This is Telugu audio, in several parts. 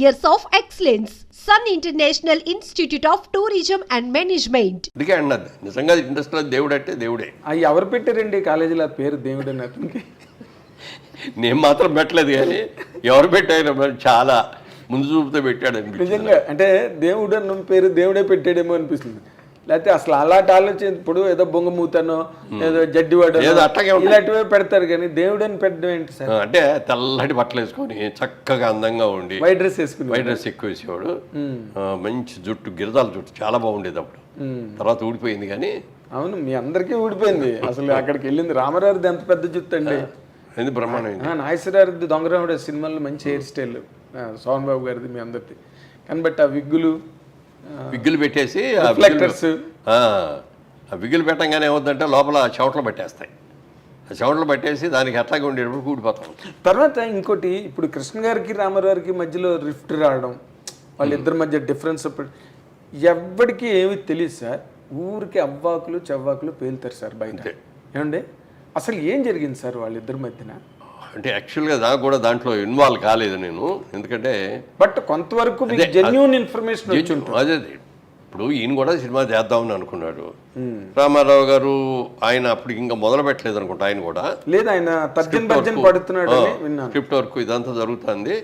years of excellence. Sun International Institute of Tourism and Management. అందుకే అన్నది నిజంగా ఇండస్ట్రీలో దేవుడు అంటే దేవుడే అవి ఎవరు పెట్టారండి కాలేజీలో పేరు దేవుడు అని అతనికి నేను మాత్రం పెట్టలేదు కానీ ఎవరు పెట్టారు మరి చాలా ముందు చూపుతో పెట్టాడు అనిపించింది నిజంగా అంటే దేవుడు అన్న పేరు దేవుడే పెట్టాడేమో అనిపిస్తుంది లేకపోతే అసలు అలాంటి ఆలోచన ఇప్పుడు ఏదో బొంగమూతనో ఏదో జడ్డివాడో. ఇలాంటివే పెడతారు కానీ దేవుడు అని పెట్టడం ఏంటి సార్? అంటే తెల్లటి బట్టలు వేసుకొని చక్కగా అందంగా ఉండి వైట్ డ్రెస్ వేసుకుని వైట్ డ్రెస్ ఎక్కువ వేసేవాడు. మంచి జుట్టు గిరదాల జుట్టు చాలా బాగుండేది అప్పుడు. తర్వాత ఊడిపోయింది కానీ అవును మీ అందరికీ ఊడిపోయింది. అసలు అక్కడికి వెళ్ళింది రామారావుది ఎంత పెద్ద జుత్తు అండి. ఎందుకు బ్రహ్మాండమైంది? ఆ, నాగేశ్వరరావుది దొంగరాముడు సినిమాలో మంచి హెయిర్ స్టైల్. సోహన్ బాబు గారిది మీ అందరిది. కానీ బట్ ఆ విగ్గులు విగ్గులు పెట్టేసి. విగ్గులు- ఆ, విగ్గులు పెట్టంగానే ఏమవుతుందంటే లోపల చెవటలు పట్టేస్తాయి. ఆ చెవటలు పట్టేసి దానికి అట్లాగే ఉండేటప్పుడు కూడిపోతాం. తర్వాత ఇంకోటి ఇప్పుడు కృష్ణ గారికి రామారావుకి మధ్యలో రిఫ్ట్ రావడం వాళ్ళిద్దరి మధ్య డిఫరెన్స్ ఎవ్వడికి ఏమి తెలియదు సార్. ఊరికి అవ్వాకులు చెవ్వాకులు పేలుతారు సార్ బయట. ఏమండి? అసలు ఏం జరిగింది సార్ వాళ్ళిద్దరి మధ్యన? అంటే యాక్చువల్గా నాకు కూడా దాంట్లో ఇన్వాల్వ్ కాలేదు నేను. ఎందుకంటే బట్ కొంతవరకు జెన్యున్ ఇన్ఫర్మేషన్ అదే. ఇప్పుడు ఈయన కూడా సినిమా చేద్దామని అనుకున్నాడు. రామారావు గారు ఆయన అప్పుడు ఇంకా మొదలు పెట్టలేదు అనుకుంటా ఆయన కూడా. లేదు ఆయన స్క్రిప్ట్ వర్క్. ఇదంతా జరుగుతుంది.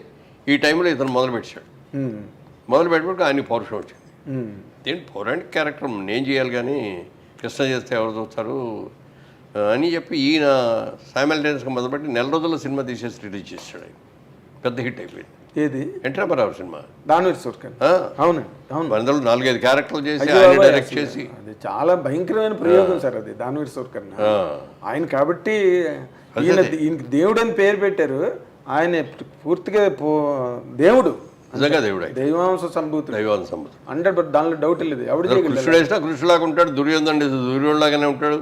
ఈ టైంలో ఇతను మొదలు పెట్టాడు. మొదలు పెట్టినప్పుడు ఆయనకి పౌరుషం వచ్చింది. ఏంటి పౌరాణిక క్యారెక్టర్ నేను చేయాలి కానీ కృష్ణ చేస్తే ఎవరు చూస్తారు? అని చెప్పి ఈయన సైమల్టేనియస్గా మొదలుపెట్టి నెల రోజుల్లో సినిమా తీసేసి రిలీజ్ చేశాడు పెద్ద హిట్ అయిపోయింది. ఏది? ఎన్టీ రామారావు సినిమా దానివీర్ సూర్కర్ అవునండి అవును అందులో నాలుగైదు క్యారెక్టర్లు చేసి ఆయన డైరెక్ట్ చేసి. అది చాలా భయంకరమైన ప్రయోగం సార్ అది దానివీర్ సూర్కర్ ఆయన కాబట్టి ఈయన అని పేరు పెట్టారు. ఆయన పూర్తిగా దేవుడు. నిజంగా దేవుడు దైవాంశ సంభూతుడు. దైవాన్ని సంబంధం హండ్రెడ్ బట్ దానిలో డౌట్ లేదు. ఎవడు కృష్ణుడు వేసినా కృష్ణులాగా ఉంటాడు దుర్యోధనుడు దుర్యోధులాగానే ఉంటాడు.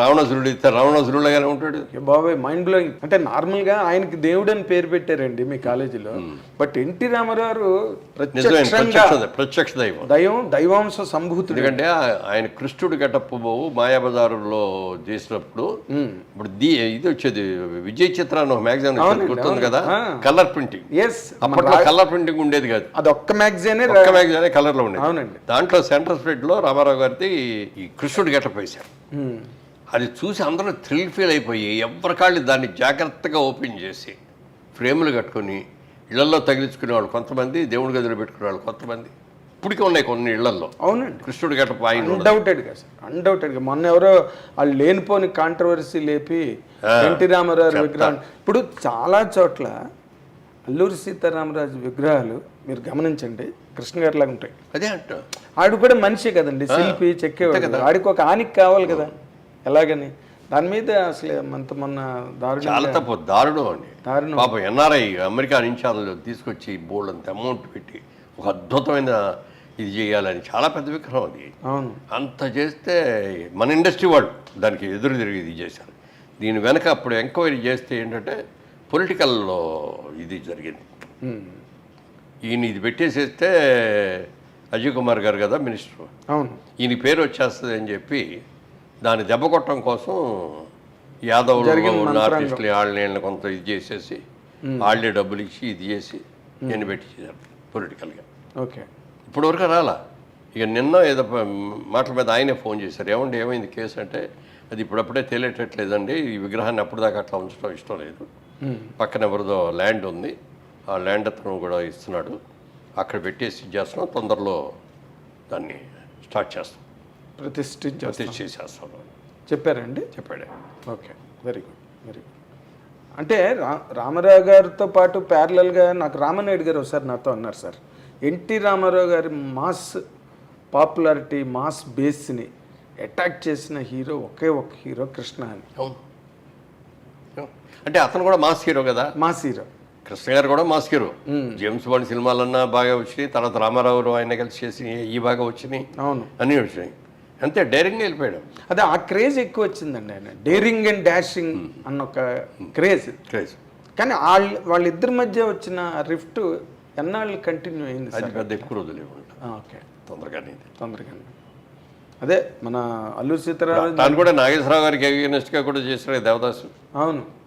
రావణాసురుడు ఇస్తే రావణాసురులాగానే ఉంటాడు. బాబాయ్ మైండ్ బ్లోయింగ్ అంటే నార్మల్గా ఆయనకి దేవుడు అని పేరు పెట్టారండి మీ కాలేజీలో. బట్ ఎన్టీ రామారావు ప్రత్యక్ష దైవం. దైవం దైవాంశ సంభూతుడు. ఎందుకంటే ఆయన కృష్ణుడు గెటప్ మాయాబజారులో చేసినప్పుడు ఇప్పుడు దీ ఇది వచ్చేది విజయ్ చిత్ర అని ఒక మ్యాగజైన్ గుర్తుంది కదా? Colour printing. అప్పట్లో కలర్ ప్రింటింగ్ ఉండేది కాదు. అది ఒక్క మ్యాగజైనే ఒక్క మ్యాగజైన్ కలర్లో ఉండేది. అవునండి. దాంట్లో సెంటర్ స్ప్రెడ్లో రామారావు గారిది ఈ కృష్ణుడు గెటప్ వేశారు. అది చూసి అందరూ థ్రిల్ ఫీల్ అయిపోయి ఎవరికాళ్ళు దాన్ని జాగ్రత్తగా ఓపెన్ చేసి ఫ్రేములు కట్టుకొని ఇళ్ళలో తగిలించుకునేవాళ్ళు కొంతమంది దేవుడి గదిలో పెట్టుకునేవాళ్ళు కొంతమంది. ఇప్పటికే ఉన్నాయి కొన్ని ఇళ్ళలో అవునండి. కృష్ణుడు ఆయన ఉన్నది. అన్డౌటెడ్గా సార్. అన్డౌటెడ్గా మొన్న ఎవరో వాళ్ళు లేనిపోని కాంట్రవర్సీ లేపి ఎన్టీ రామారావు విగ్రహం ఇప్పుడు చాలా చోట్ల అల్లూరి సీతారామరాజు విగ్రహాలు మీరు గమనించండి కృష్ణ గారి లాగా ఉంటాయి. అదే అంట. ఆడు కూడా మనిషి కదండి శిల్పి చెక్కేవాడు. ఆడికి ఒక ఆనికి కావాలి కదా. ఎలాగని? దాని మీద అసలు అంత మొన్న దారుణ చాలా తప్పు. దారుణం అండి. దారుణం. పాపం ఎన్ఆర్ఐ అమెరికా నుంచి తీసుకొచ్చి బోల్డ్ అంత అమౌంట్ పెట్టి ఒక అద్భుతమైన ఇది చేయాలని చాలా పెద్ద విగ్రహం అది. అవును. అంత చేస్తే మన ఇండస్ట్రీ వాళ్ళు దానికి ఎదురు తిరిగి ఇది చేశారు. దీని వెనక అప్పుడు ఎంక్వైరీ చేస్తే ఏంటంటే పొలిటికల్లో ఇది జరిగింది. ఈయన ఇది పెట్టేసేస్తే అజయ్ కుమార్ గారు కదా మినిస్టర్. అవును. ఈయన పేరు వచ్చేస్తుంది అని చెప్పి దాన్ని దెబ్బ కొట్టడం కోసం యాదవ్లో ఉన్న ఆర్టిస్టులు వాళ్ళని కొంత ఇది చేసేసి వాళ్ళే డబ్బులు ఇచ్చి ఇది చేసి నేను పెట్టించారు పొలిటికల్గా. ఓకే. ఇప్పుడు వరకు రాలా? ఇక నిన్న ఏదో మాటల మీద ఆయనే ఫోన్ చేశారు. ఏమండి ఏమైంది కేసు అంటే అది ఇప్పుడప్పుడే తేలేటట్లేదండి. ఈ విగ్రహాన్ని అప్పటిదాకా అట్లా ఉంచడం ఇష్టం లేదు. పక్కన ఎవరిదో ల్యాండ్ ఉంది. ఆ ల్యాండ్ అతను కూడా ఇస్తున్నాడు. అక్కడ పెట్టేసి చేస్తున్నాం. తొందరలో దాన్ని స్టార్ట్ చేస్తాం. ప్రతిష్ఠించారు ప్రతిష్ఠ చేసేస్తాం చెప్పారండి? చెప్పాడే. Okay. Very good. Very good. అంటే రా రామారావు గారితో పాటు ప్యారలల్గా నాకు రామనాయుడు గారు ఒకసారి నాతో అన్నారు సార్. ఎన్టీ రామారావు గారి మాస్ పాపులారిటీ మాస్ బేస్ని అటాక్ చేసిన హీరో ఒకే ఒక హీరో కృష్ణ అని. అవును. అంటే అతను కూడా మాస్ హీరో కదా? Mass hero. కృష్ణ గారు కూడా మాస్ హీరో. జేమ్స్ బాండ్ సినిమాలన్నా బాగా వచ్చినాయి తర్వాత రామారావు ఆయన కలిసి చేసి ఈ బాగా వచ్చినాయి. అవును. అన్నీ వచ్చినాయి. అంతే డైరెక్ట్గా వెళ్ళిపోయాడు. అదే ఆ క్రేజ్ ఎక్కువ వచ్చిందండి ఆయన. డేరింగ్ అండ్ డాషింగ్ అన్న ఒక క్రేజ్. క్రేజ్. కానీ వాళ్ళ వాళ్ళిద్దరి మధ్య వచ్చిన రిఫ్ట్ ఎన్నాళ్ళు కంటిన్యూ అయింది అది పెద్ద ఎక్కువ రోజులు ఓకే. తొందరగానే ఇది. తొందరగా అదే మన అల్లూరి సీతారామరాజు దాన్ని కూడా నాగేశ్వరరావు గారికి against గా కూడా చేశారు దేవదాసు. అవును.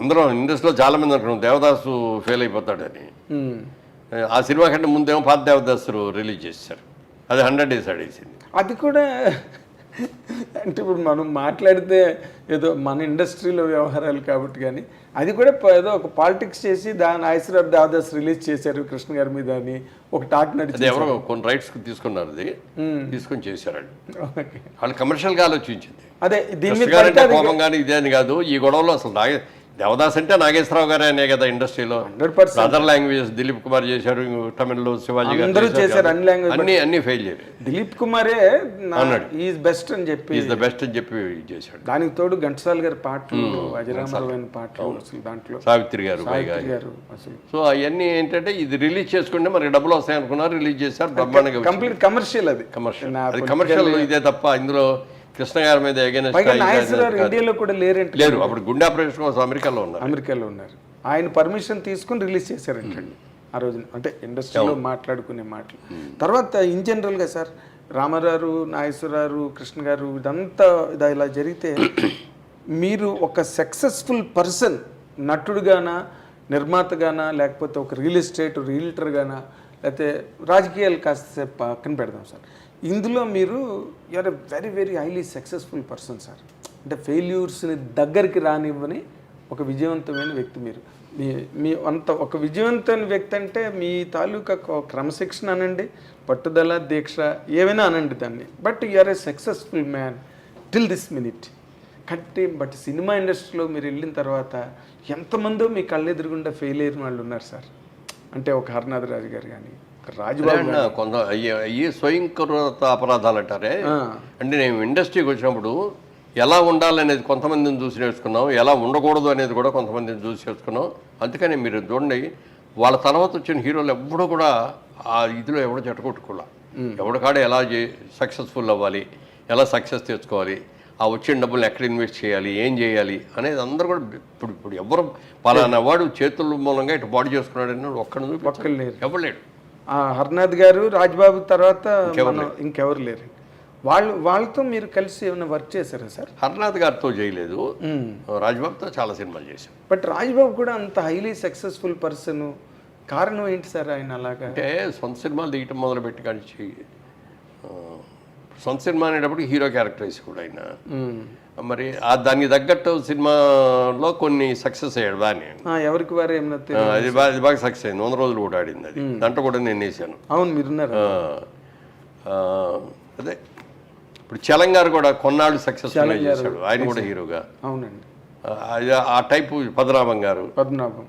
అందరూ ఇండస్ట్రీలో చాలా మంది అనుకున్నాం దేవదాసు ఫెయిల్ అయిపోతాడని. ఆ సినిమా కంటే ముందేమో పాత దేవదాసు రిలీజ్ చేశారు. అది హండ్రెడ్ డేస్ ఆడేసింది. అది కూడా అంటే ఇప్పుడు మనం మాట్లాడితే ఏదో మన ఇండస్ట్రీలో వ్యవహారాలు కాబట్టి కానీ అది కూడా ఏదో ఒక పాలిటిక్స్ చేసి దాని ఐశ్వర్య దాదాస్ రిలీజ్ చేశారు కృష్ణ గారి మీద అని ఒక టాక్ అది నడిచి ఎవరో కొన్ని రైట్స్ తీసుకున్నారు అది. తీసుకొని చేశారు వాళ్ళు. కమర్షియల్గా ఆలోచించింది. అదే దీని మీద కోపం కానీ ఇదే అని కాదు ఈ గొడవలో అసలు దేవదాస్ అంటే నాగేశ్వరరావు గారే అనే కదా ఇండస్ట్రీలో. 100% అదర్ లాంగ్వేజెస్ దిలీప్ కుమార్ చేశారు తమిళ్ళో శివాజీ గారు అందరూ చేశారు, అన్ని language అన్ని అన్ని ఫెయిల్ చేయరు దిలీప్ కుమారే అన్నాడు. ఈజ్ బెస్ట్ అని చెప్పి ఈజ్ ద బెస్ట్ అని చెప్పి చేశాడు. దానికి తోడు ఘంటసాల గారి పాటలు అజరామరమైన పాటలు అసలు దాంట్లో. సావిత్రి గారు గారు అసలు. సో అవన్నీ ఏంటంటే ఇది రిలీజ్ చేసుకుంటే మనకి డబ్బులు వస్తాయి అనుకున్నారు రిలీజ్ చేశారు బ్రహ్మాండంగా కంప్లీట్ కమర్షియల్ అది. కమర్షియల్ కమర్షియల్ ఇదే తప్ప ఇందులో కృష్ణ గారి మీద ఇండియాలో కూడా లేరేంటి లేరు. అప్పుడు గుండె ఆపరేషన్ కోసం అమెరికాలో ఉన్నారు. అమెరికాలో ఉన్నారు. ఆయన పర్మిషన్ తీసుకుని రిలీజ్ చేశారంటండి. ఆ రోజున. అంటే ఇండస్ట్రీలో మాట్లాడుకునే మాటలు. తర్వాత ఇన్ జనరల్గా సార్ రామారావు నాగేశ్వరరావు కృష్ణ గారు ఇదంతా ఇది ఇలా జరిగితే మీరు ఒక సక్సెస్ఫుల్ పర్సన్ నటుడుగానా నిర్మాతగానా లేకపోతే ఒక రియల్ ఎస్టేట్ రియల్టర్గానా లేకపోతే రాజకీయాలు కాస్త పక్కన పెడదాం సార్. ఇందులో మీరు you are a very very highly successful person sir అంటే ఫెయిల్యూర్స్ని దగ్గరికి రానివ్వని ఒక విజయవంతమైన వ్యక్తి మీరు. మీ మీ అంత ఒక విజయవంతమైన వ్యక్తి అంటే మీ తాలూకా క్రమశిక్షణ అనండి పట్టుదల దీక్ష ఏమైనా అనండి దాన్ని. But you are a successful man till this minute కట్టి బట్ సినిమా ఇండస్ట్రీలో మీరు వెళ్ళిన తర్వాత ఎంతమందో మీ కళ్ళెదురుగుండా ఫెయిల్ అయిన వాళ్ళు ఉన్నారు సార్ అంటే ఒక హర్నాథ్ రాజు గారు కానీ రాజుబాబు కొంత అయ్యే అయ్యే స్వయంకృత అపరాధాలు అంటారే. అంటే నేను ఇండస్ట్రీకి వచ్చినప్పుడు ఎలా ఉండాలనేది కొంతమందిని చూసి నేర్చుకున్నాం ఎలా ఉండకూడదు అనేది కూడా కొంతమందిని చూసి నేర్చుకున్నాం. అందుకని మీరు చూడండి వాళ్ళ తర్వాత వచ్చిన హీరోలు ఎవ్వడూ కూడా ఆ ఇదిలో ఎవడో చెట్టకొట్టుకోలే ఎవడ కాడ ఎలా సక్సెస్ఫుల్ అవ్వాలి ఎలా సక్సెస్ తెచ్చుకోవాలి ఆ వచ్చిన డబ్బులు ఎక్కడ ఇన్వెస్ట్ చేయాలి ఏం చేయాలి అనేది అందరూ కూడా ఇప్పుడు ఇప్పుడు ఎవరు పలానా వాడు చేతుల మూలంగా ఇటు బాడీ చేసుకున్నాడని ఒక్కడిని లేరు. ఎవరు లేడు హర్నాథ్ గారు రాజ్బాబు తర్వాత ఇంకెవరు లేరు? వాళ్ళు వాళ్ళతో మీరు కలిసి ఏమైనా వర్క్ చేశారా సార్? హర్నాథ్ గారితో చేయలేదు. రాజ్బాబుతో చాలా సినిమాలు చేశాం. బట్ రాజ్బాబు కూడా అంత హైలీ సక్సెస్ఫుల్ పర్సన్. కారణం ఏంటి సార్ ఆయన అలాగా? అంటే సొంత సినిమాలు తీయటం మొదలుపెట్టి ఆ, సొంత సినిమా అనేటప్పుడు హీరో క్యారెక్టరైజ్ కూడా ఆయన. మరి ఆ దానికి తగ్గట్టు సినిమాలో కొన్ని సక్సెస్ అయ్యాడు బాగానే. ఎవరికి వారు అది బాగా అది బాగా సక్సెస్ అయింది. వంద రోజులు కూడా ఆడింది అది. దాంట్లో కూడా నేను వేసాను. అవును మీరున్నారు. ఆ, అదే. ఇప్పుడు చలంగారు కూడా కొన్నాళ్ళు సక్సెస్ చేశాడు. ఆయన కూడా హీరోగా. అవునండి. ఆ టైపు పద్మనాభం గారు. పద్మనాభం.